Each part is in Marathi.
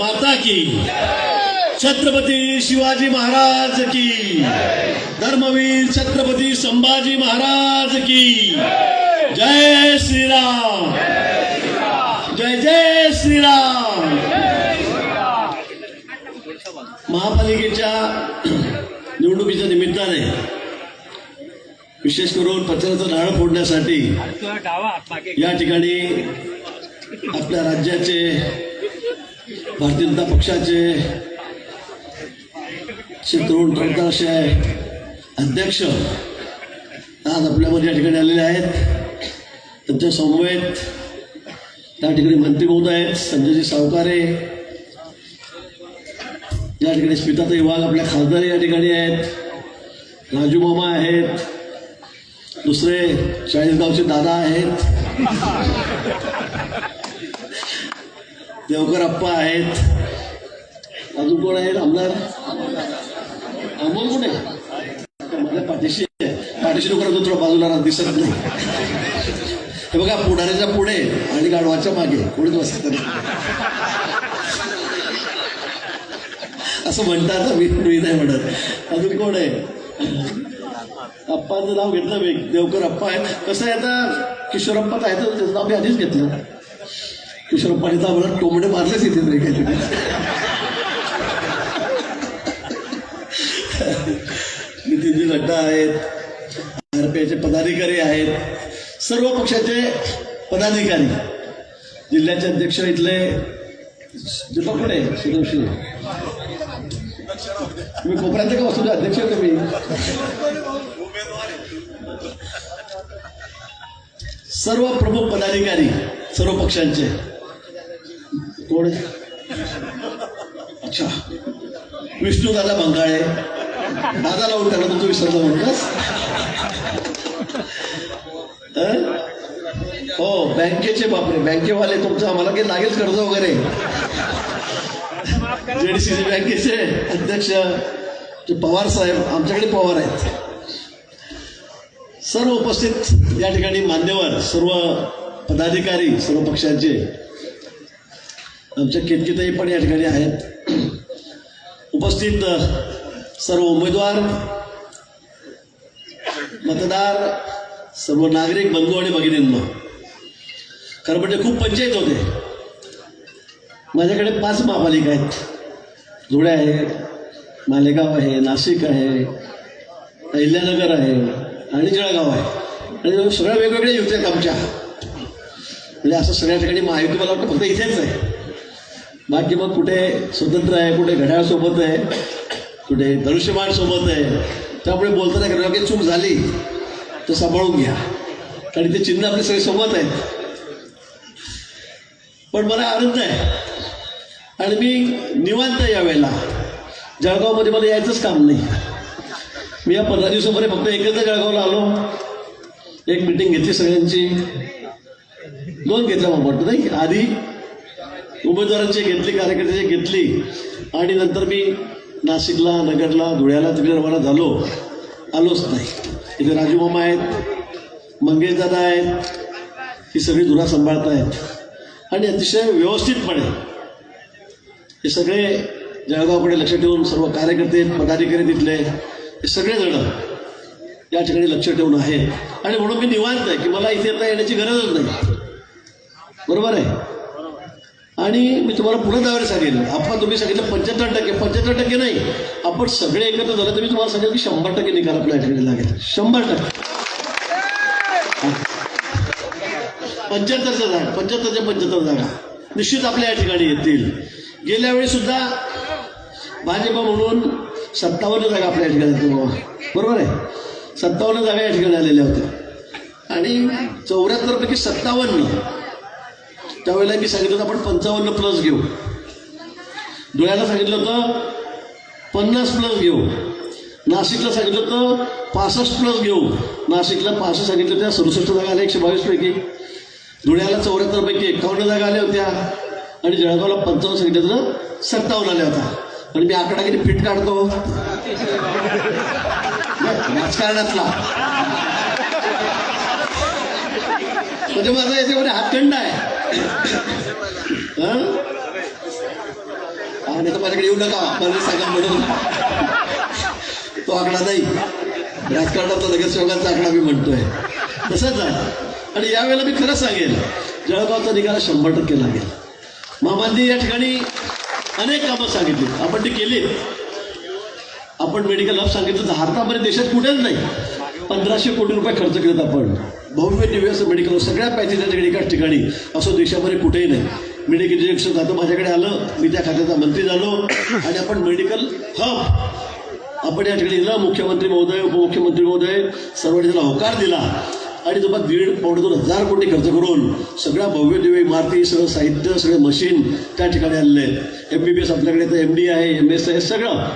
माता की। छत्रपती शिवाजी महाराज की। धर्मवीर छत्रपती संभाजी महाराज की। जय श्रीराम। जय जय श्रीराम। महापालिकेच्या निवडणुकीच्या निमित्ताने विशेष करून प्रचाराचं नारळ फोडण्यासाठी या ठिकाणी आपल्या राज्याचे भारतीय जनता पक्षाचे श्री तरुण अध्यक्ष आज आपल्यावर या ठिकाणी आलेले आहेत. त्यांच्या समवेत त्या ठिकाणी मंत्री महोदय आहेत संजयजी सावकारे. या ठिकाणी स्मिताताई वाघ आपल्या खासदार या ठिकाणी आहेत. राजू मामा आहेत. दुसरे चाळीसगावचे दादा आहेत. देवकर अप्पा आहेत. अजून कोण आहेत? आमदार? अमोल कोण आहे माझ्या पाठीशी पाठीशी नको राहतो थोडं बाजूला दिसत नाही. हे बघा पुढाऱ्याच्या पुढे आणि गाढवाच्या मागे. कोणीच बसत असं म्हणतात मी मी नाही म्हणत. अजून कोण आहे? अप्पांचं नाव घेतलं मी. देवकर अप्पा आहे कसं आहे आता? किशोरप्पाच आहे तर त्याचं नाव मी आधीच घेतलं. किशोरप्पाने तर आम्हाला टोमडे मारलेच इथे तरी काही नितीनजी नड्डा आहेत आरपीआयचे पदाधिकारी आहेत सर्व पक्षाचे पदाधिकारी जिल्ह्याचे अध्यक्ष इथले दीपक कुठे आहे? तुम्ही कोपऱ्यात का वस्तू अध्यक्ष आहे तुम्ही? सर्व प्रमुख पदाधिकारी सर्व पक्षांचे. कोण? अच्छा. विष्णू दादा बंगाळे दादा लावून त्याला तुमचं विसरलं म्हणूनच. हो बँकेचे बापरे. बँकेवाले तुमचं आम्हाला काही लागेल कर्ज वगैरे. जेडीसीसी बँकेचे अध्यक्ष ते पवार साहेब आमच्याकडे पवार आहेत. सर्व उपस्थित या ठिकाणी मान्यवर सर्व पदाधिकारी सर्व पक्षांचे आमच्या केतकीताई पण या ठिकाणी आहेत. उपस्थित सर्व उमेदवार मतदार सर्व नागरिक बंधू आणि भगिनींनो. खरं म्हणजे खूप पंचायत होते. माझ्याकडे पाच महापालिका आहेत. धुळे आहे मालेगाव आहे नाशिक आहे अहिल्यानगर आहे आणि जळगाव आहे. आणि सगळ्या वेगवेगळ्या युती आहेत आमच्या. म्हणजे असं सगळ्या ठिकाणी महायुती मला वाटतं फक्त इथेच आहे. बाकी मग कुठे स्वतंत्र आहे कुठे घड्याळ सोबत आहे कुठे धनुष्यबाण सोबत आहे त्यामुळे बोलताना की चूक झाली तर सांभाळून घ्या. कारण ते चिन्ह आपले सगळे सोबत आहेत. पण मला आनंद आहे. आणि मी निवांत आहे यावेळेला. जळगावमध्ये मला यायचंच काम नाही. मी या पंधरा दिवसामध्ये फक्त एकत्र जळगावला आलो. एक मिटिंग घेतली सगळ्यांची. दोन घेतल्या मग वाटतं नाही? आधी उमेदवारांची घेतली कार्यकर्त्याची घेतली. आणि नंतर मी नाशिकला नगरला धुळ्याला तिकडे रवाना झालो. आलोच नाही. इथे राजूमामा आहेत मंगेशदादा आहेत ही सगळी धुरा सांभाळत आहेत आणि अतिशय व्यवस्थितपणे हे सगळे जळगावकडे लक्ष ठेवून सर्व कार्यकर्ते पदाधिकारी तिथले हे सगळेजण या ठिकाणी लक्ष ठेवून आहेत. आणि म्हणून मी निवांत आहे की मला इथे येता येण्याची गरजच नाही. बरोबर आहे? आणि मी तुम्हाला पुन्हा दाव्याने सांगेल आपण तुम्ही सांगितलं पंच्याहत्तर टक्के. पंच्याहत्तर टक्के नाही. आपण सगळे एकत्र झालं तर मी तुम्हाला सांगेल की शंभर टक्के निकाल आपल्या या ठिकाणी लागेल. शंभर टक्के. पंच्याहत्तरच्या जागा पंच्याहत्तरच्या पंच्याहत्तर जागा निश्चित आपल्या या ठिकाणी येतील. गेल्या वेळी सुद्धा भाजपा म्हणून सत्तावन्न जागा आपल्या या ठिकाणी येतील बाबा. बरोबर आहे? सत्तावन्न जागा या ठिकाणी आलेल्या होत्या. आणि चौऱ्याहत्तर पैकी सत्तावन्न त्यावेळेला मी सांगितलं होतं आपण पंचावन्न प्लस घेऊ. धुळ्याला सांगितलं होतं पन्नास प्लस घेऊ. नाशिकला सांगितलं होतं पासष्ट प्लस घेऊ. नाशिकला पासष्ट सांगितलं त्या सदुसष्ट जागा आल्या एकशे बावीस पैकी. धुळ्याला चौऱ्याहत्तरपैकी एकावन्न जागा आल्या होत्या. आणि जळगावला पंचावन्न सांगितलं होतं सत्तावन्न आल्या होत्या. आणि मी आकडा किती फिट काढतो. राजकारणातला. म्हणजे माझा याच्यामध्ये हातखंड आहे आणि तर माझ्याकडे येऊ नका. मला सांगा म्हणून. तो आकडा नाही. राजकारणाचा नगरसेवकांचा आकडा मी म्हणतोय. तसंच आहे. आणि यावेळेला मी खरं सांगेल जळगावचा निकाल शंभर टक्के लागेल. महामांदी या ठिकाणी अनेक कामं सांगितली आपण ती केली आपण मेडिकल हब सांगितलं तर भारतामध्ये देशात कुठेच नाही. पंधराशे कोटी रुपये खर्च केलेत आपण. भव्य दिव्य असं मेडिकल सगळ्या पॅथीच्या ठिकाणी एकाच ठिकाणी. असं देशामध्ये कुठेही नाही. मेडिकल इंजेक्शन खातं माझ्याकडे आलं मी त्या खात्याचा मंत्री झालो. आणि आपण मेडिकल हब आपण या ठिकाणी दिलं मुख्यमंत्री महोदय उपमुख्यमंत्री महोदय सर्वांनी त्याला होकार दिला. आणि जवळ दीड पावणे दोन हजार कोटी खर्च करून सगळ्या भव्य दिव्य इमारती सगळं साहित्य सगळे मशीन त्या ठिकाणी आलेलं आहे एम बी बी एस आपल्याकडे तर एम डी आहे एम एस आहे सगळं.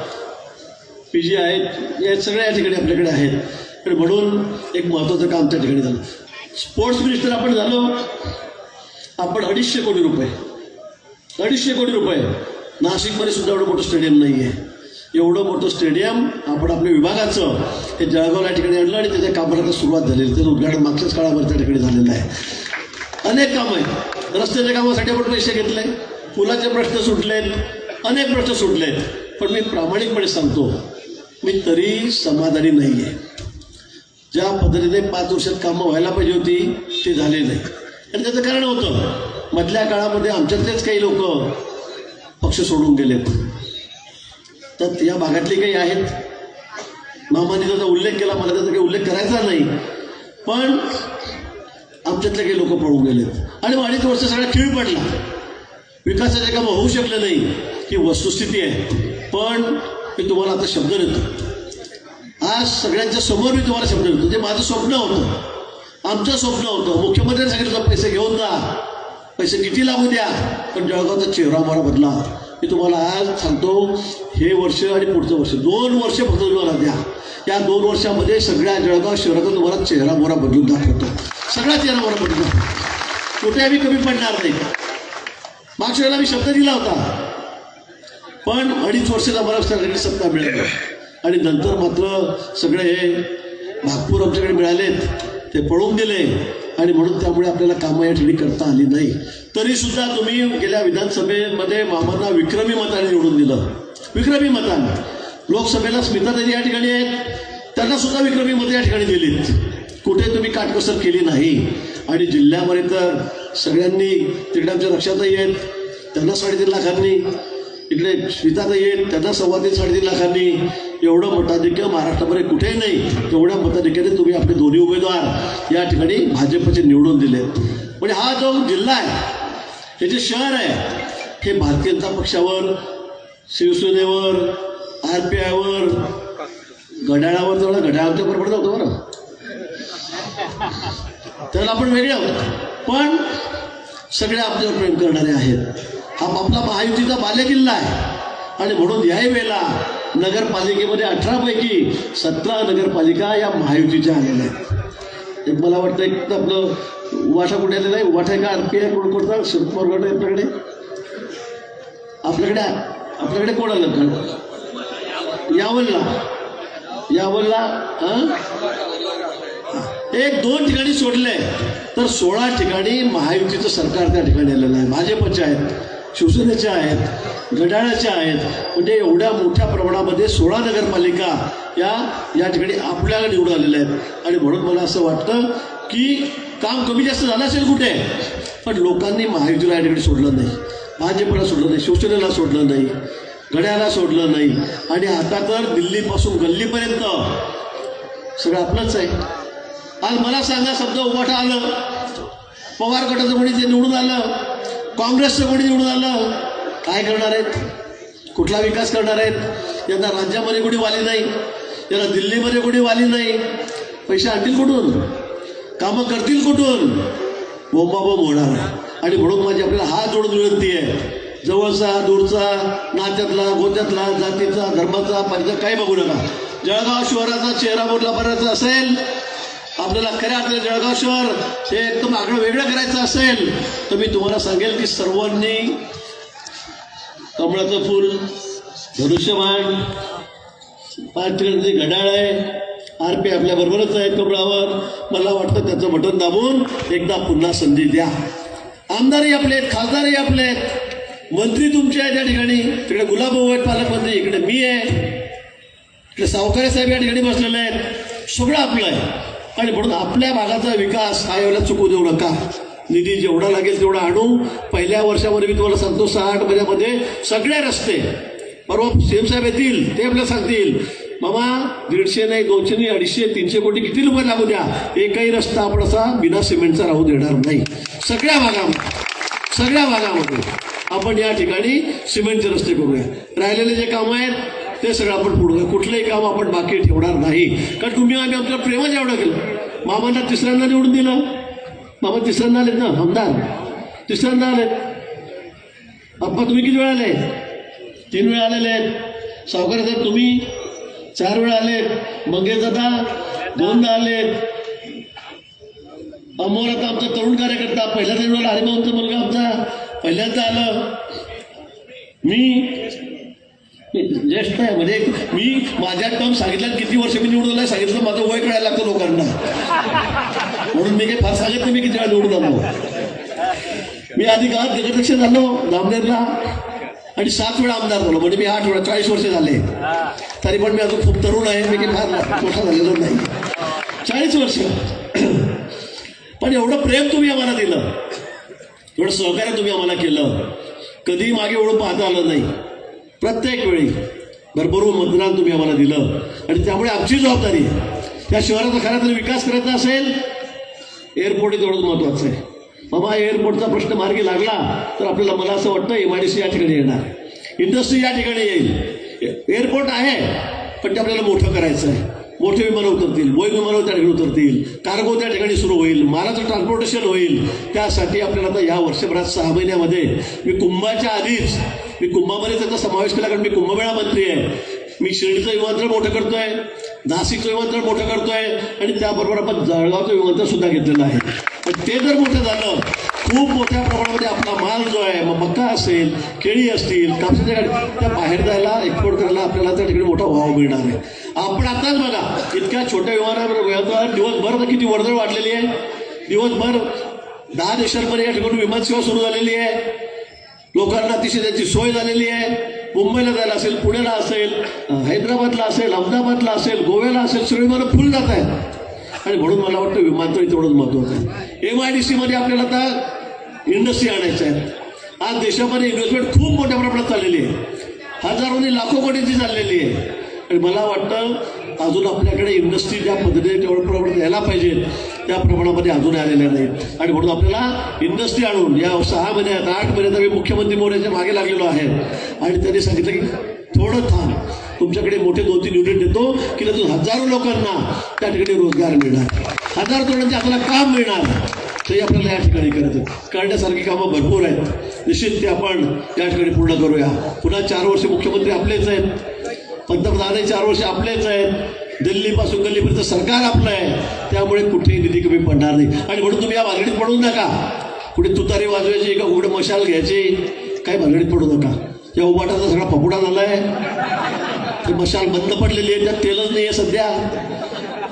पी जी आहेत या सगळ्या या ठिकाणी आपल्याकडे आहेत. आणि म्हणून एक महत्त्वाचं काम त्या ठिकाणी झालं. स्पोर्ट्स मिनिस्टर आपण झालो. आपण अडीचशे कोटी रुपये. अडीचशे कोटी रुपये. नाशिकमध्ये सुद्धा एवढं मोठं स्टेडियम नाही आहे एवढं मोठं स्टेडियम आपण आपल्या विभागाचं हे जळगावला ठिकाणी आणलं आणि त्याच्या कामाला सुरुवात झालेली. त्याचं उद्घाटन मागच्याच काळामध्ये त्या ठिकाणी झालेलं आहे. अनेक कामं आहेत. रस्त्याच्या कामासाठी आपण पैसे घेतले. पुलाचे प्रश्न सुटलेत. अनेक प्रश्न सुटलेत. पण मी प्रामाणिकपणे सांगतो मी तरी समाधानी नाही आहे ज्या पद्धतीने पाच वर्षात कामं व्हायला पाहिजे होती ते झाले नाही. आणि त्याचं कारण होतं मधल्या काळामध्ये आमच्यातलेच काही लोक पक्ष सोडून गेलेत. तर या भागातले काही आहेत. मामाने त्याचा उल्लेख केला मला त्याचा काही उल्लेख करायचा नाही. पण आमच्यातले काही लोक पळून गेलेत. आणि अडीच वर्ष सगळा खीळ पडला. विकासाचे कामं होऊ शकलं नाही ही वस्तुस्थिती आहे. पण मी तुम्हाला आता शब्द देतो. आज सगळ्यांच्या समोर मी तुम्हाला शब्द घेतो ते माझं स्वप्न होतं. आमचं स्वप्न होतं. मुख्यमंत्र्यांनी सांगितलं पैसे घेऊन जा. पैसे किती लागू द्या. पण जळगावचा चेहरा मला बदला. मी तुम्हाला आज सांगतो हे वर्ष आणि पुढचं वर्ष दोन वर्ष फक्त तुम्हाला द्या. या दोन वर्षामध्ये सगळ्या जळगाव शहराचा तुम्हाला चेहरा मोरा बदलून दाखवतो. सगळा चेहरा मोरा बदलून दाखवतो. कुठे आम्ही कमी पडणार नाही. मागच्या वेळेला मी शब्द दिला होता. पण अडीच वर्षाचा मला सत्ता मिळाली. आणि नंतर मात्र सगळे हे नागपूर आमच्याकडे मिळालेत ते पळून गेले आणि म्हणून त्यामुळे आपल्याला कामं या ठिकाणी करता आली नाही. तरी सुद्धा तुम्ही गेल्या विधानसभेमध्ये मामांना विक्रमी मताने निवडून दिलं. विक्रमी मतान. लोकसभेला स्मिताताई या ठिकाणी आहेत त्यांना सुद्धा विक्रमी मते या ठिकाणी दिलीत. कुठे तुम्ही काटकसर केली नाही. आणि जिल्ह्यामध्ये तर सगळ्यांनी तिकडे आमच्या लक्षातही आहेत त्यांना साडेतीन लाखांनी. इकडे स्मिताताई आहेत त्यांना सव्वा तीन साडेतीन लाखांनी. एवढं मताधिक्य महाराष्ट्रामध्ये कुठेही नाही. तेवढ्या मताधिक्याने तुम्ही आपले दोन्ही उमेदवार या ठिकाणी भाजपचे निवडून दिले. म्हणजे हा जो जिल्हा आहे हे जे शहर आहे हे भारतीय जनता पक्षावर शिवसेनेवर आर पी आयवर घड्याळावर जवळ घड्याळ आमच्या बरोबर नव्हतं बरं. त्याला आपण वेगळे आहोत. पण सगळे आपल्यावर प्रेम करणारे आहेत. हा आपला महायुतीचा बालेकिल्ला आहे. आणि म्हणून याही वेळेला नगरपालिकेमध्ये अठरापैकी सतरा नगरपालिका या महायुतीच्या आलेल्या आहेत. एक मला वाटतं एक तर आपलं वाटा कुठे आलेला आहे? वाटा का आर पी आय कोण कोणता शरद पवार गट आहे आपल्याकडे. आपल्याकडे आपल्याकडे कोण आलं का यावलला. यावलला हां? एक दोन ठिकाणी सोडले तर सोळा ठिकाणी महायुतीचं सरकार त्या ठिकाणी आलेलं आहे. भाजपचे आहेत. शिवसेनेच्या आहेत घड्याळाच्या आहेत म्हणजे एवढ्या मोठ्या प्रमाणामध्ये सोळा नगरपालिका या या ठिकाणी आपल्याला निवडून आलेल्या आहेत. आणि म्हणून मला असं वाटतं की काम कमी जास्त झालं असेल कुठे? पण लोकांनी महायुतीला या ठिकाणी सोडलं नाही. भाजपला सोडलं नाही शिवसेनेला सोडलं नाही घड्याला सोडलं नाही. आणि आता तर दिल्लीपासून गल्लीपर्यंत सगळं आपलंच आहे. आज मला सांगा समजा उभाटा आलं. पवार गटाचं म्हणजे ते निवडून आलं? काँग्रेसचं कोणी निवडून आलं? काय करणार आहेत? कुठला विकास करणार आहेत? यांना राज्यामध्ये कोणी वाली नाही? यांना दिल्लीमध्ये कोणी वाली नाही? पैसे आणतील कुठून? कामं करतील कुठून? बोंबाबोंब होणार आणि म्हणून माझी आपल्याला हात जोडून विनंती आहे. जवळचा दूरचा नात्यातला गोत्यातला जातीचा धर्माचा पाहिजे काही बघू नका. जळगाव शहराचा चेहरा मोठला बनायचा असेल. आपल्याला खऱ्या अर्थाने जळगाव शहर हे एकदम आगळं वेगळं करायचं असेल तर मी तुम्हाला सांगेल की सर्वांनी कमळाचं फूल धनुष्यबाण पाच ठिकाणी घड्याळ आहे आर पी आपल्याबरोबरच आहे कमळावर. मला वाटतं त्याचं बटन दाबून एकदा पुन्हा संधी द्या. आमदारही आपले आहेत खासदारही आपले आहेत. मंत्री तुमचे आहेत त्या ठिकाणी. तिकडे गुलाबभाऊ आहेत पालकमंत्री इकडे मी आहे. इकडे सावकारे साहेब या ठिकाणी बसलेले आहेत. सगळं आपलं आहे. आणि म्हणून आपल्या भागाचा विकास हा एवढा चुकू देऊ नका. निधी जेवढा लागेल तेवढा आणू. पहिल्या वर्षामध्ये मी तुम्हाला सांगतो सहा आठ महिन्यामध्ये सगळे रस्ते बरोबर सीएम साहेब येतील ते आपल्याला सांगतील मामा दीडशे नाही दोनशे नाही अडीचशे तीनशे कोटी किती रुपये लागू द्या. एकही रस्ता आपण असा बिना सिमेंटचा राहू देणार नाही. सगळ्या भागामध्ये सगळ्या भागामध्ये आपण या ठिकाणी सिमेंटचे रस्ते करूया. राहिलेले जे कामं आहेत ते सगळं आपण पुढे कुठलंही काम आपण बाकी ठेवणार नाही. कारण तुम्ही आम्ही आपल्या प्रेमाच एवढं केलं. मामांना तिसऱ्यांदा निवडून दिलं. मामा तिसऱ्यांदा आलेत ना? आमदार. तिसऱ्यांदा आलेत. अप्पा तुम्ही किती वेळा आले? तीन वेळा आलेले आहेत. सावकार साहेब तुम्ही चार वेळा आलेत मंगेश दादा दोनदा आलेत अमोर आता आमचा तरुण कार्यकर्ता. पहिल्यांदा वेळेला हरिभाऊंचा मुलगा आमचा. पहिल्यांदा आलं. मी ज्येष्ठ आहे म्हणजे मी माझ्या टर्म सांगितलं किती वर्ष मी निवडून आलं सांगितलं माझं वय कळायला लागतं लोकांना. म्हणून मी काही फार सांगत नाही मी किती वेळा निवडून आलो. मी आधी गावात नगराध्यक्ष झालो नामदेवला आणि सात वेळा आमदार झालो. म्हणजे मी आठ वेळा चाळीस वर्ष झाले. तरी पण मी अजून खूप तरुण आहे मी काही फार मोठा झालेलो नाही. चाळीस वर्ष. पण एवढं प्रेम तुम्ही आम्हाला दिलं. एवढं सहकार्य तुम्ही आम्हाला केलं. कधीही मागे एवढं पाहता आलं नाही. प्रत्येक वेळी भरभरून मतदान तुम्ही आम्हाला दिलं. आणि त्यामुळे आमची जबाबदारी आहे. त्या शहराचा खरा तरी विकास करायचा असेल एअरपोर्ट हे तेवढंच महत्त्वाचं आहे. बाबा एअरपोर्टचा प्रश्न मार्गी लागला तर आपल्याला मला असं वाटतं एम आय डी सी या ठिकाणी येणार इंडस्ट्री या ठिकाणी येईल. एअरपोर्ट आहे पण ते आपल्याला मोठं करायचं आहे. मोठे विमानं उतरतील बोईंग विमानं त्या ठिकाणी उतरतील. कार्गो त्या ठिकाणी सुरू होईल. मालाचं ट्रान्सपोर्टेशन होईल. त्यासाठी आपल्याला आता या वर्षभरात सहा महिन्यामध्ये मी कुंभाच्या आधीच मी कुंभामध्ये त्याचा समावेश केला कारण मी कुंभमेळा मंत्री आहे. मी शिर्डीचं विमानतळ मोठं करतोय नाशिकचं विमानतळ मोठं करतोय आणि त्याबरोबर आपण जळगावचं विमानतळ सुद्धा घेतलेलं आहे. पण ते जर मोठं झालं खूप मोठ्या प्रमाणामध्ये आपला माल जो आहे मग मक्का असेल केळी असतील कापसाच्या त्या बाहेर जायला एक्सपोर्ट करायला आपल्याला त्या ठिकाणी मोठा वाव मिळणार आहे. आपण आताच बघा इतक्या छोट्या विमानावर विमानावर दिवसभर तर किती वर्दळ वाढलेली आहे. दिवसभर दहा देशांमध्ये या ठिकाणी विमानसेवा सुरू झालेली आहे. लोकांना अतिशय त्याची सोय झालेली आहे. मुंबईला जायला असेल पुण्याला असेल हैदराबादला असेल अहमदाबादला असेल गोव्याला असेल सगळी मला फुल जात आहेत. आणि म्हणून मला वाटतं विमानतळ तेवढंच महत्वाचं आहे. एम आय डी सीमध्ये आपल्याला आता इंडस्ट्री आणायच्या आहेत आज देशामध्ये इन्व्हेस्टमेंट खूप मोठ्या प्रमाणात चाललेली आहे. हजारोनी लाखो कोटीची चाललेली आहे. आणि मला वाटतं अजून आपल्याकडे इंडस्ट्री ज्या पद्धतीने तेवढ्या प्रमाणात यायला पाहिजे त्या प्रमाणामध्ये अजून आलेल्या नाहीत. आणि म्हणून आपल्याला इंडस्ट्री आणून या सहा महिन्यात आठ महिन्यात आम्ही मुख्यमंत्री मोदीच्या मागे लागलेलो आहे. आणि त्यांनी सांगितलं की थोडं थांब. तुमच्याकडे मोठे दोन तीन युनिट देतो की त्यातून हजारो लोकांना त्या ठिकाणी रोजगार मिळणार. हजारो तरुणांचे आपल्याला काम मिळणार. ते आपल्याला या ठिकाणी करत करण्यासारखी कामं भरपूर आहेत. निश्चित ते आपण या ठिकाणी पूर्ण करूया. पुन्हा चार वर्ष मुख्यमंत्री आपलेच आहेत. पंतप्रधानही चार वर्ष आपलेच आहेत. दिल्लीपासून गल्लीपर्यंत सरकार आपलं आहे. त्यामुळे कुठेही निधी कमी पडणार नाही. आणि म्हणून तुम्ही या भानगडीत पडू नका. कुठे तुतारी वाजवायची का कुठे मशाल घ्यायची काही भानगडीत पडू नका. या उभाटाचा सगळा फपुडा आहे ते मशाल बंद पडलेली आहे त्यात तेलच नाही आहे सध्या.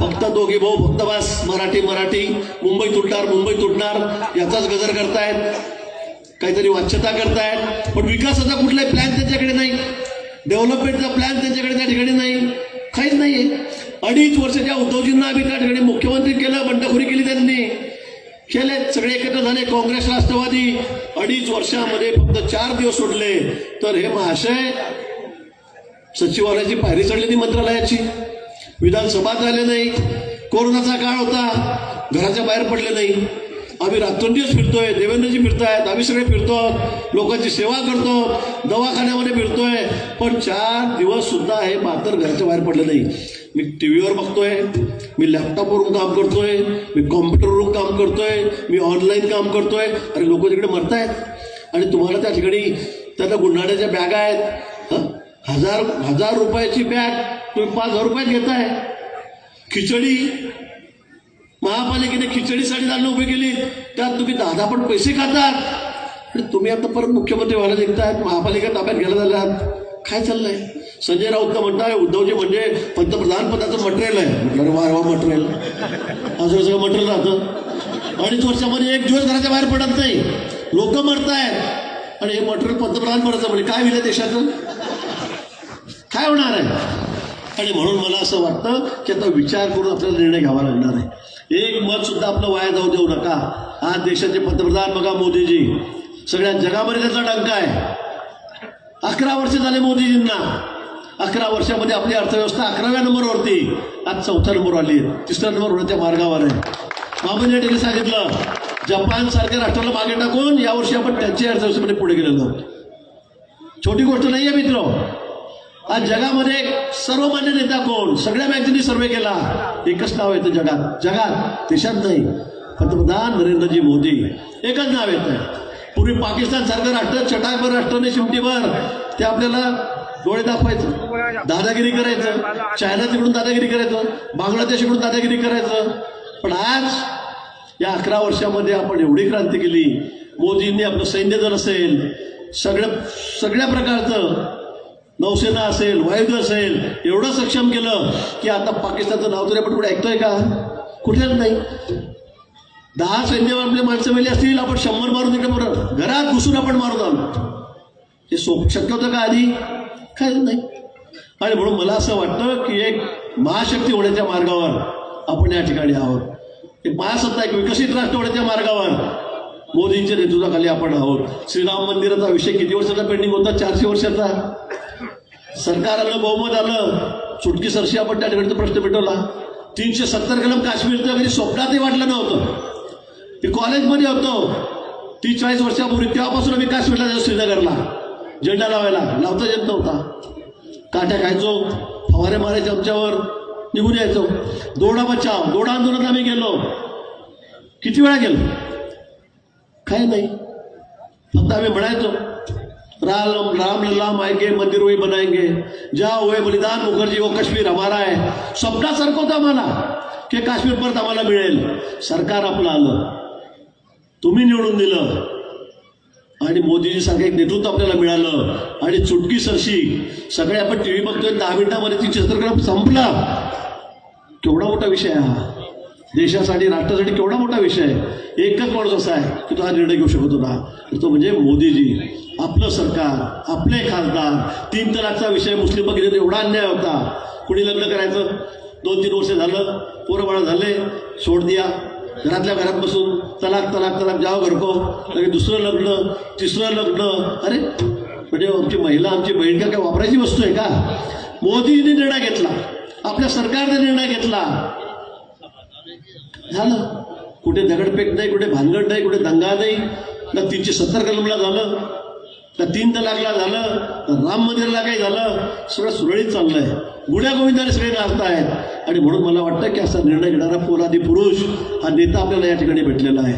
फक्त दोघे भाऊ फक्त बस. मराठी मराठी. मुंबई तुटणार मुंबई तुटणार. याचाच गजर करतायत. काहीतरी वाच्यता करतायत. पण विकासाचा कुठलाही प्लॅन त्यांच्याकडे नाही. डेव्हलपमेंटचा प्लॅन त्यांच्याकडे त्या ठिकाणी नाही. काहीच नाही अडीच वर्षाच्या उद्धवजींना आम्ही त्या ठिकाणी मुख्यमंत्री केलं बंडखोरी केली त्यांनी. केले सगळे एकत्र झाले काँग्रेस राष्ट्रवादी. अडीच वर्षामध्ये फक्त चार दिवस सोडले. तर हे महाशय सचिवालयाची पायरी चढली मंत्रालयाची. विधानसभा झाले नाही. कोरोनाचा काळ होता. घराच्या बाहेर पडले नाही. आम्ही रात्रंदिवस फिरतोय देवेंद्रजी फिरतायत आम्ही सगळे फिरतो. लोकांची सेवा करतो दवाखान्यामध्ये फिरतोय. पण चार दिवस सुद्धा हे मात्र घराच्या बाहेर पडले नाही. मी टी व्हीवर बघतोय मी लॅपटॉपवरून काम करतोय मी कॉम्प्युटरवरून काम करतोय मी ऑनलाईन काम करतोय. अरे लोक तिकडे मरतायत. आणि तुम्हाला त्या ठिकाणी त्यांना गुन्हाड्याच्या बॅगा आहेत. हजार हजार रुपयाची बॅग तुम्ही पाच हजार रुपयात घेताय. खिचडी. महापालिकेने खिचडीसाठी दाणं उभे केली. त्यात तुम्ही दहा पण पैसे खातात. आणि तुम्ही आता परत मुख्यमंत्री व्हायला निघतायत. महापालिका ताब्यात घ्यायला झाल्यात काय चाललंय? संजय राऊत तर म्हणताय उद्धवजी म्हणजे पंतप्रधान पदाचं मटेरियल आहे. म्हटलं वा वा मटेरियल असं सगळं मटेरियल राहतं. अडीच वर्षामध्ये एक दिवस घराच्या बाहेर पडत नाही. लोक मरतायत. आणि हे मटेरियल पंतप्रधान पदाचं म्हणजे काय होईल देशाचं? काय होणार आहे? आणि म्हणून मला असं वाटतं की आता विचार करून आपल्याला निर्णय घ्यावा लागणार आहे. एक मत सुद्धा आपलं वाया जाऊ देऊ नका. आज देशाचे पंतप्रधान बघा मोदीजी. सगळ्या जगामध्ये त्याचा डंका आहे. अकरा वर्ष झाले मोदीजींना. अकरा वर्षामध्ये आपली अर्थव्यवस्था अकराव्या नंबरवरती. आज चौथ्या नंबरवर आली. तिसऱ्या नंबर होण्याच्या मार्गावर आहे. मामून या ठिकाणी सांगितलं जपान सारख्या राष्ट्राला मागे टाकून यावर्षी आपण त्यांच्या अर्थव्यवस्थेमध्ये पुढे गेलेलो आहोत. छोटी गोष्ट नाही आहे मित्र. आज जगामध्ये सर्वमान्य नेता कोण? सगळ्या बँकेनी सर्वे केला. एकच नाव येतं जगात. जगात देशात नाही. पंतप्रधान नरेंद्रजी मोदी. एकच नाव येतं. पूर्वी पाकिस्तान सारखं राष्ट्र चटाकभर राष्ट्राने शेवटीभर ते आपल्याला डोळे दाखवायचं. दादागिरी करायचं. चायना तिकडून दादागिरी करायचं. बांगलादेश इकडून दादागिरी करायचं. पण आज या अकरा वर्षामध्ये आपण एवढी क्रांती केली. मोदींनी आपलं सैन्य दल असेल सगळ्या सगळ्या प्रकारचं नौसेना असेल वायुदल असेल एवढं सक्षम केलं की आता पाकिस्तानचं नाव तरी आपण कुठे ऐकतोय का? कुठेच नाही. दहा सैन्य आपले माणसं मेली असतील आपण शंभर मारून तिकडे बरं. घरात घुसून आपण मारून आलो. हे सोप शक्य होतं का आधी? काय नाही. आणि म्हणून मला असं वाटतं की एक महाशक्ती होण्याच्या मार्गावर आपण या ठिकाणी आहोत. एक महासत्ता एक विकसित राष्ट्र होण्याच्या मार्गावर मोदींच्या नेतृत्वाखाली आपण आहोत. श्रीराम मंदिराचा विषय किती वर्षाचा पेंडिंग होता? चारशे वर्षाचा. सरकार आलं बहुमत आलं. सुटकी सरशी आपण त्या ठिकाणी प्रश्न मिटवला. तीनशे सत्तर कलम काश्मीरचं कधी स्वप्नातही वाटलं नव्हतं. ते कॉलेजमध्ये होतो. तीस चाळीस वर्षापूर्वी तेव्हापासून आम्ही काश्मीरला जायचो श्रीनगरला. झेंडा लावायला. लावता येत नव्हता. काट्या खायचो फवारे मारायचे आमच्यावर निघून यायचो. दोडा बचाव दोडा आंदोलनात आम्ही गेलो. किती वेळा गेलो? काही नाही. फक्त आम्ही म्हणायचो राम राम लल्ला आएंगे मंदिर वही बनाएंगे. ज्या होय बलिदान मुखर्जी वो काश्मीर हमारा आहे स्वप्नासारखं होतं आम्हाला की काश्मीर परत आम्हाला मिळेल. सरकार आपलं आलं. तुम्ही निवडून दिलं. आणि मोदीजी सारखं एक नेतृत्व आपल्याला मिळालं. आणि चुटकी सरशी सगळे आपण टी व्ही बघतोय दहा मिनिटामध्ये ती चित्रक्रम संपला. केवढा मोठा विषय हा. देशासाठी राष्ट्रासाठी केवढा मोठा विषय आहे. एकच माणूस असा आहे की तो हा निर्णय घेऊ शकत होता. तो म्हणजे मोदीजी. आपलं सरकार आपले खासदार तीन तलाकचा विषय मुस्लिम बघितले एवढा अन्याय होता. कुणी लग्न करायचं? दोन तीन वर्ष झालं पोरं बाळा झाले सोड दिया. घरातल्या घरात बसून तलाक तलाक तलाक जाव घरको आणि दुसरं लग्न तिसरं लग्न. अरे म्हणजे आमची महिला आमची बहीण का काय वापरायची वस्तू आहे का? मोदींनी निर्णय घेतला. आपल्या सरकारने निर्णय घेतला. झालं. कुठे दगडफेक नाही कुठे भानगड नाही कुठे दंगा नाही. ना तीनशे सत्तर कलमला झालं. तर तीन तलाकला झालं तर राम मंदिरला काही झालं सगळं सुरळीत चाललंय. गुड्या गोविंदाने सगळे नाचतायत आणि म्हणून मला वाटतं की असा निर्णय घेणारा पोलादी पुरुष हा नेता आपल्याला या ठिकाणी भेटलेला आहे.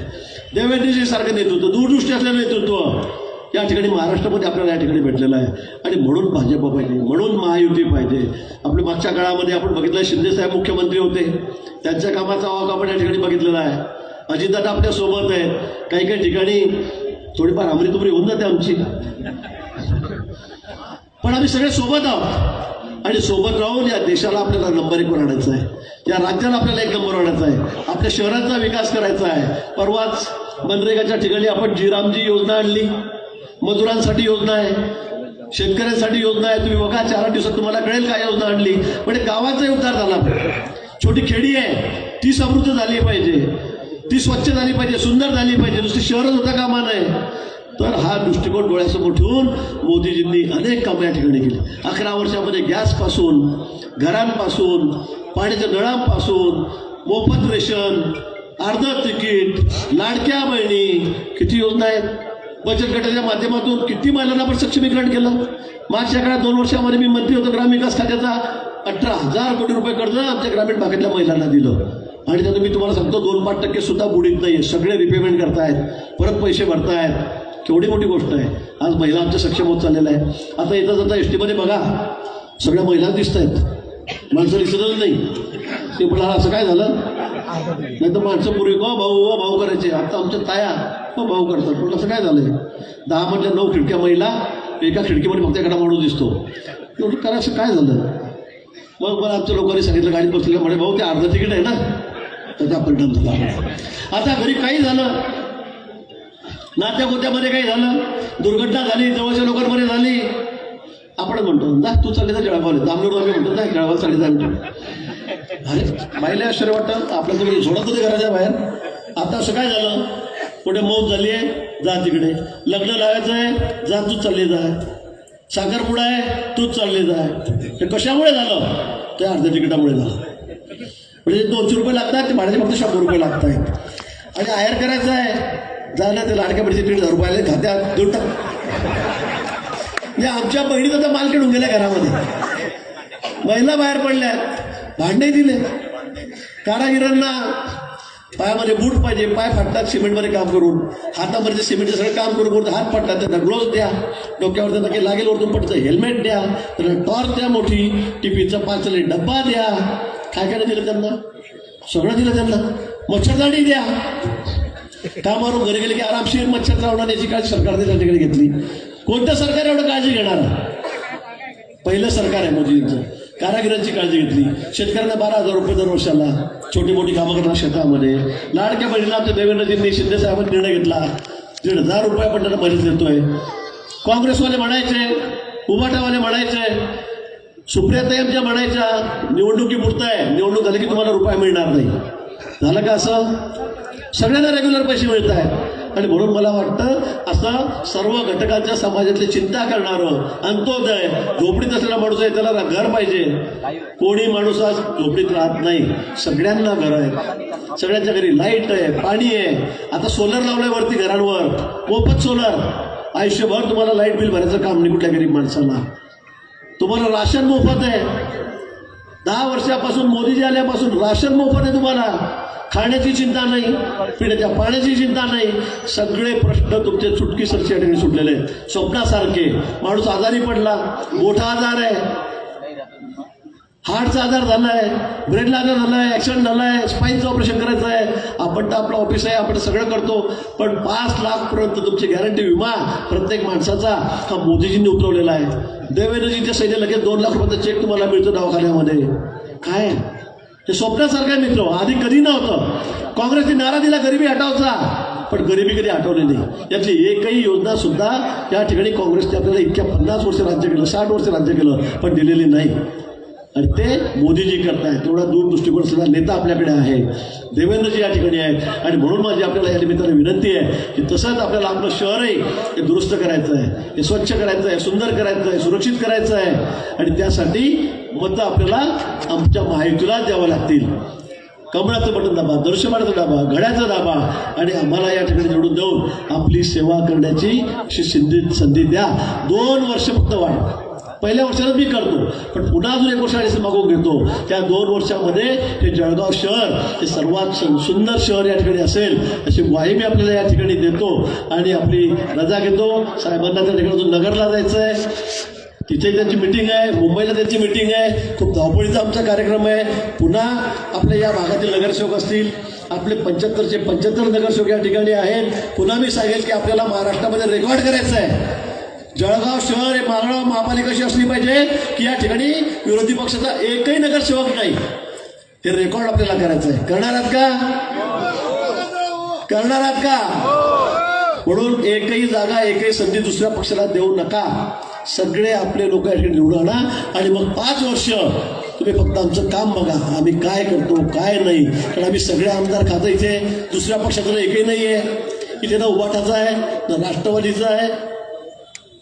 देवेंद्रजी सारखं नेतृत्व दूरदृष्टी असलेलं नेतृत्व या ठिकाणी महाराष्ट्रामध्ये आपल्याला या ठिकाणी भेटलेलं आहे. आणि म्हणून भाजप पाहिजे म्हणून महायुती पाहिजे. आपल्या मागच्या काळामध्ये आपण बघितलं शिंदे साहेब मुख्यमंत्री होते. त्यांच्या कामाचा वाक आपण या ठिकाणी बघितलेला आहे. अजितदादा आपल्यासोबत आहेत. काही काही ठिकाणी थोडीफार आमरी तुमरी होऊन जाते आमची. पण आम्ही सगळे सोबत आहोत. आणि सोबत राहून या देशाला आपल्याला नंबर एक वर आहे. या राज्याला आपल्याला एक नंबर आणायचा आहे. आपल्या शहराचा विकास करायचा आहे. परवाच मनरेगाच्या ठिकाणी आपण जीरामजी योजना आणली. मजुरांसाठी योजना आहे. शेतकऱ्यांसाठी योजना आहे. तुम्ही बघा चार दिवसात तुम्हाला कळेल काय योजना आणली. म्हणजे गावाचा उद्धार झाला. छोटी खेडी आहे. ती समृद्ध झाली पाहिजे. ती स्वच्छ झाली पाहिजे सुंदर झाली पाहिजे नुसती शहरच होता कामा नाही तर हा दृष्टिकोन डोळ्यासमोर ठेवून मोदीजींनी अनेक कामं या ठिकाणी केली. अकरा वर्षामध्ये गॅसपासून घरांपासून पाण्याच्या नळांपासून मोफत रेशन अर्ध तिकीट लाडक्या बहिणी किती योजना आहेत? बचत गटाच्या माध्यमातून किती महिलांना आपण सक्षमीकरण केलं? मागच्या काळात दोन वर्षामध्ये मी मंत्री होतो ग्रामविकास खात्याचा अठरा हजार कोटी रुपये कर्ज आमच्या ग्रामीण भागातल्या महिलांना दिलं. आणि त्यात मी तुम्हाला सांगतो दोन पाच टक्के सुद्धा बुडीत नाही सगळे रिपेमेंट करतायत परत पैसे भरतायत. केवढी मोठी गोष्ट आहे. आज महिला आमच्या सक्षम होत चाललेलं आहे आता येता जाता एस टीमध्ये बघा. सगळ्या महिला दिसत आहेत माणसं दिसतच नाही. ते मला असं काय झालं? नाही तर माणसं पूर्वी हो भाऊ वा भाऊ करायचे. आता आमच्या ताया हो भाऊ करतात. पण असं काय झालंय? दहा म्हणजे नऊ खिडक्या महिला एका खिडकीमध्ये फक्त एखादा माणूस दिसतो. एवढं करायचं काय झालं? मग मला आमच्या लोकांनी सांगितलं गाडीत बसलेलं म्हणे भाऊ ते अर्ध तिकीट आहे ना. त्याचा परिणाम झाला आता घरी काही झालं नात्या गोत्यामध्ये काही झालं दुर्घटना झाली जवळच्या लोकांमध्ये झाली आपण म्हणतो जा तू चालले तर जळगावले दामलोड आम्ही म्हणतो जा जळगाव चालले जा अरे बाईला आश्चर्य वाटतं आपल्या तुम्ही सोडत होते घराच्या बाहेर. आता असं काय झालं? कुठे मौत झाली आहे? जा तिकडे. लग्न लावायचं आहे? जा तूच चालली जाय साखरपुडा आहे? तूच चालली जाय हे कशामुळे झालं? ते अर्ध्या तिकिटामुळे झालं. म्हणजे दोनशे रुपये लागतात ते भाड्याचे फक्त शंभर रुपये लागत आहेत आणि आयर करायचं आहे झालं ते लाडक्या बडीचे दीड हजार रुपयाला खात्यात दोन म्हणजे आमच्या बहिणीचा तर माल खेळून गेल्या घरामध्ये. महिला बाहेर पडल्या भांडे दिले. कारागिरांना पायामध्ये बूट पाहिजे पाय फाटतात सिमेंटमध्ये काम करून. हातामध्ये सिमेंटचं सगळं काम करून करून हात फाटतात त्यांना ग्लोव्ह द्या. डोक्यावर त्यांना काही लागेल वरतून पडतं हेल्मेट द्या. त्यांना टॉर्च द्या मोठी टिफिनचा पाचले डब्बा द्या. काय काय दिलं त्यांना? सगळं दिलं त्यांना. मच्छरदाणी द्या. का मारून घरी गेले की आरामशीर मच्छर लावणार याची काळजी सरकारने त्यांच्याकडे घेतली. कोणतं सरकार एवढं काळजी घेणार? पहिलं सरकार आहे मोदींचं. कारागिरांची काळजी घेतली. शेतकऱ्यांना बारा हजार रुपये दर वर्षाला. छोटी मोठी कामं करणार शेतामध्ये. लाडक्या बहिणीला आमच्या देवेंद्रजींनी शिंदे साहेबांनी निर्णय घेतला. दीड हजार रुपये आपण त्यांना मदत देतोय. काँग्रेसवाले म्हणायचे उभाटावाले म्हणायचे सुप्रियाताई आमच्या म्हणायच्या निवडणुकीपुरत आहे. निवडणूक झाली की तुम्हाला रुपये मिळणार नाही. झालं का असं? सगळ्यांना रेग्युलर पैसे मिळत आहेत. आणि म्हणून मला वाटतं असं सर्व घटकांच्या समाजातली चिंता करणारं अंत्योदय झोपडीत असलेला माणूस आहे त्याला घर पाहिजे. कोणी माणूस आज झोपडीत राहत नाही. सगळ्यांना घर आहे सगळ्यांच्या घरी लाइट आहे पाणी आहे. आता सोलर लावलंय वरती घरांवर. मोफत सोलर आयुष्यभर तुम्हाला लाइट बिल भरायचं काम नाही कुठल्या गरीब माणसाला. तुम्हाला राशन मोफत आहे. दहा वर्षापासून मोदीजी आल्यापासून राशन मोफत आहे तुम्हाला. खाण्याची चिंता नाही पिण्याच्या पाण्याची चिंता नाही. सगळे प्रश्न तुमचे चुटकीसरच्या ठिकाणी सुटलेले आहेत. स्वप्नासारखे. माणूस आजारी पडला. मोठा आजार आहे. हार्टचा आजार झाला आहे ब्रेनला आजार झाला आहे ॲक्सिडेंट झाला आहे स्पाईनचं ऑपरेशन करायचं आहे. आपण तर आपलं ऑफिस आहे आपण सगळं करतो. पण पाच लाखपर्यंत तुमची गॅरंटी विमा प्रत्येक माणसाचा हा मोदीजींनी उतरवलेला आहे. देवेंद्रजींच्या सैन्य लगेच दोन लाख रुपयाचा चेक तुम्हाला मिळतो दवाखान्यामध्ये. काय? हे स्वप्नासारखं आहे मित्र. आधी कधी नव्हतं. काँग्रेसने नारा दिला गरिबी हटावचा. पण गरिबी कधी हटवली नाही. यातली एकही योजना सुद्धा या ठिकाणी काँग्रेसने आपल्याला इतक्या पन्नास वर्ष राज्य केलं साठ वर्ष राज्य केलं पण दिलेली नाही. आणि ते मोदीजी करतायत. तेवढा दूर दृष्टिकोन असलेला नेता आपल्याकडे आहे. देवेंद्रजी या ठिकाणी आहेत. आणि म्हणून माझी आपल्याला या निमित्ताने विनंती आहे की तसंच आपल्याला आपलं शहरही हे दुरुस्त करायचं आहे हे स्वच्छ करायचं आहे सुंदर करायचं आहे सुरक्षित करायचं आहे आणि त्यासाठी मतं आपल्याला आमच्या माहितीला द्यावं लागतील. कमळाचं बटन दाबा दर्शनाचा दाबा घड्याचा दाबा आणि आम्हाला या ठिकाणी निवडून देऊन आपली सेवा करण्याची अशी संधी संधी द्या. दोन वर्ष फक्त वाढ. पहिल्या वर्षाला मी करतो. पण पुन्हा अजून एक वर्ष आणि मागून घेतो. त्या दोन वर्षामध्ये हे जळगाव शहर हे सर्वात सुंदर शहर या ठिकाणी असेल अशी ग्वाही मी आपल्याला या ठिकाणी देतो. आणि आपली रजा घेतो. साहेबांना त्या ठिकाणी नगरला जायचं आहे तिथे त्यांची मिटिंग आहे. मुंबईला त्यांची मिटिंग आहे. खूप धावपळीचा आमचा कार्यक्रम आहे. पुन्हा आपल्या या भागातील नगरसेवक असतील. आपले पंच्याहत्तरचे पंच्याहत्तर नगरसेवक या ठिकाणी आहेत. पुन्हा मी सांगेल की आपल्याला महाराष्ट्रामध्ये रेकॉर्ड करायचं आहे जळगाव शहर हे मागळा महापालिका अशी असली पाहिजे की या ठिकाणी विरोधी पक्षाचा एकही नगरसेवक नाही. हे रेकॉर्ड आपल्याला करायचं आहे. करणार आहात का? करणार आहात का? म्हणून एकही जागा एकही संधी दुसऱ्या पक्षाला देऊ नका. सगळे आपले लोक या ठिकाणी निवडून आणा. आणि मग पाच वर्ष तुम्ही फक्त आमचं काम बघा. आम्ही काय करतो काय नाही. कारण आम्ही सगळे आमदार खातं इथे. दुसऱ्या पक्षाचं एकही नाही आहे इथे ना उभाटाचा आहे ना राष्ट्रवादीचा आहे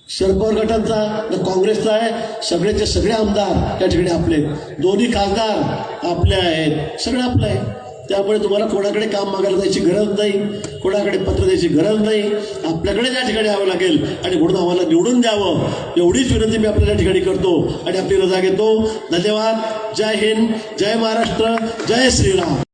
शरद पवार गटांचा तर काँग्रेसचा आहे सगळेचे सगळे आमदार त्या ठिकाणी आपले दोन्ही खासदार आपले आहेत. सगळे आपले आहे त्यामुळे तुम्हाला कोणाकडे काम मागायला जायची गरज नाही कोणाकडे पत्र द्यायची गरज नाही. आपल्याकडे त्या ठिकाणी यावं लागेल आणि म्हणून आम्हाला निवडून द्यावं. एवढीच विनंती मी आपल्या ठिकाणी करतो आणि आपली रजा घेतो. धन्यवाद. जय हिंद. जय महाराष्ट्र. जय श्रीराम.